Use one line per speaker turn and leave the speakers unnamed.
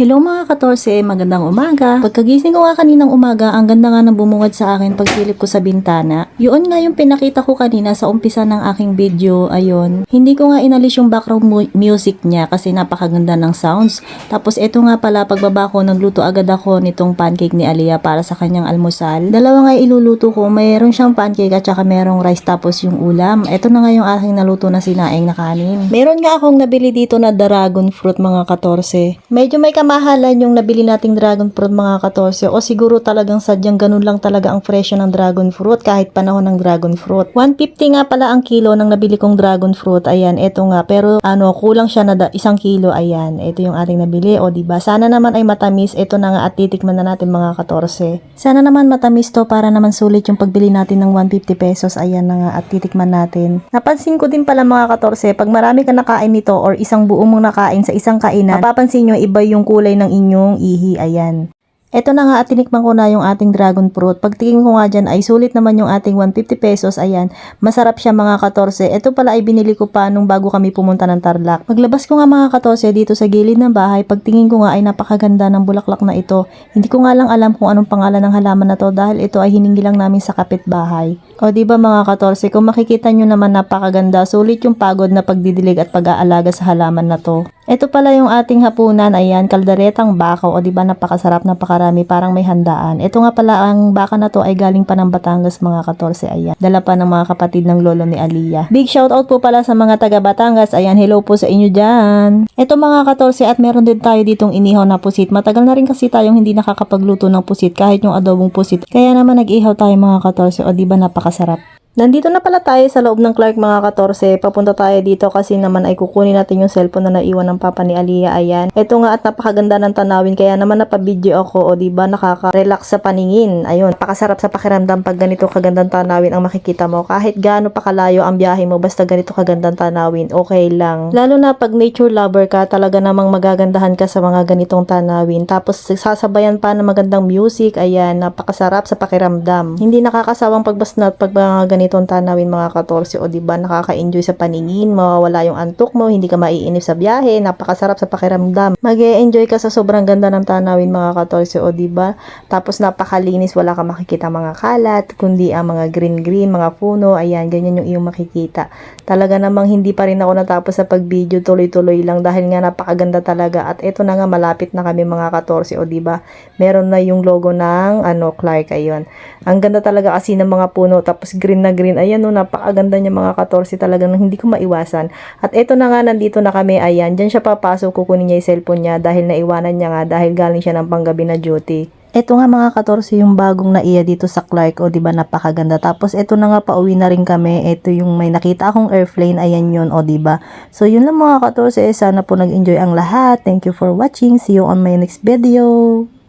Hello mga 14, magandang umaga. Pagkagising ko nga kaninang umaga, ang ganda nga ng bumungad sa akin pagsilip ko sa bintana. Yun nga yung pinakita ko kanina sa umpisa ng aking video, ayun. Hindi ko nga inalis yung background mu- music niya kasi napakaganda ng sounds. Tapos ito nga pala, pagbaba ko, nagluto agad ako nitong pancake ni Alia para sa kanyang almusal. Dalawa nga iluluto ko, mayroon siyang pancake at saka merong rice tapos yung ulam. Ito na nga yung aking naluto na sinaing na kanin. Meron nga akong nabili dito na dragon fruit mga 14. Medyo may kamahalan yung nabili nating dragon fruit mga 14 o siguro talagang sadyang ganun lang talaga ang presyo ng dragon fruit kahit panahon ng dragon fruit. 150 nga pala ang kilo ng nabili kong dragon fruit. Ayan, eto nga. Pero ano, kulang siya na isang kilo. Ayan, ito yung ating nabili. O diba? Sana naman ay matamis. Ito na nga at titikman na natin mga 14. Sana naman matamis to para naman sulit yung pagbili natin ng 150 pesos. Ayan na nga at titikman natin. Napansin ko din pala mga 14, pag marami ka nakain nito or isang buo mong nakain sa isang kainan, mapapansin nyo iba yung kulay ng inyong ihi. Ayan. Eto na nga at tinikman ko na yung ating dragon fruit. Pagtingin ko nga dyan ay sulit naman yung ating 150 pesos. Ayan, masarap siya mga 14. Ito pala ay binili ko pa nung bago kami pumunta ng Tarlac. Paglabas ko nga mga 14 dito sa gilid ng bahay, pagtingin ko nga ay napakaganda ng bulaklak na ito. Hindi ko nga lang alam kung anong pangalan ng halaman na to dahil ito ay hiningi lang namin sa kapitbahay. O ba mga 14, kung makikita nyo naman napakaganda, sulit yung pagod na pagdidilig at pag-aalaga sa halaman na to. Ito pala yung ating hapunan, ayan, kalderetang bakaw, o ba napakasarap, napakarami, parang may handaan. Ito nga pala, ang baka na to ay galing pa ng Batangas mga 14, ayan. Dala pa ng mga kapatid ng lolo ni Aliyah. Big shoutout po pala sa mga taga Batangas, ayan, hello po sa inyo dyan. Ito mga 14, at meron din tayo ditong inihaw na pusit. Matagal na rin kasi tayong hindi nakakapagluto ng pusit, kahit yung adobong pusit. Kaya naman nag-ihaw tayo mga 14, o ba napakasarap. Nandito na pala tayo sa loob ng Clark mga 14. Papunta tayo dito kasi naman ay kukunin natin yung cellphone na naiwan ng papa ni Aliyah. Ayan. Ito nga at napakaganda ng tanawin kaya naman napabidyo ako o di ba nakaka-relax sa paningin. Ayun. Napakasarap sa pakiramdam pag ganito kagandang tanawin ang makikita mo. Kahit gaano pa kalayo ang biyahe mo basta ganito kagandang tanawin. Okay lang. Lalo na pag nature lover ka talaga namang magagandahan ka sa mga ganitong tanawin. Tapos sasabayan pa ng magandang music. Ayan. Napakasarap sa pakiramdam. Hindi nakakasawang pagbasnat pag mga ganitong tanawin mga 14 o di ba nakaka-enjoy sa paningin, mawawala yung antok mo, hindi ka maiinip sa biyahe, napakasarap sa pakiramdam. mag enjoy ka sa sobrang ganda ng tanawin mga 14 o di ba? Tapos napakalinis, wala ka makikita mga kalat, kundi ang mga green-green, mga puno, ayan, ganyan yung iyong makikita. Talaga namang hindi pa rin ako natapos sa pag-video, tuloy-tuloy lang dahil nga napakaganda talaga at ito na nga malapit na kami mga 14 o di ba? Meron na yung logo ng ano Clark ayun. Ang ganda talaga kasi ng mga puno tapos green na green. Ayan no, napakaganda niya mga 14 talaga nang hindi ko maiwasan. At ito na nga nandito na kami. Ayan, diyan siya papasok kukunin niya yung cellphone niya dahil naiwanan niya nga dahil galing siya ng panggabi na duty. Ito nga mga 14 yung bagong naiya dito sa Clark o di ba napakaganda. Tapos ito na nga pauwi na rin kami. Ito yung may nakita akong airplane ayan yun o di ba. So yun lang mga 14 sana po nag-enjoy ang lahat. Thank you for watching. See you on my next video.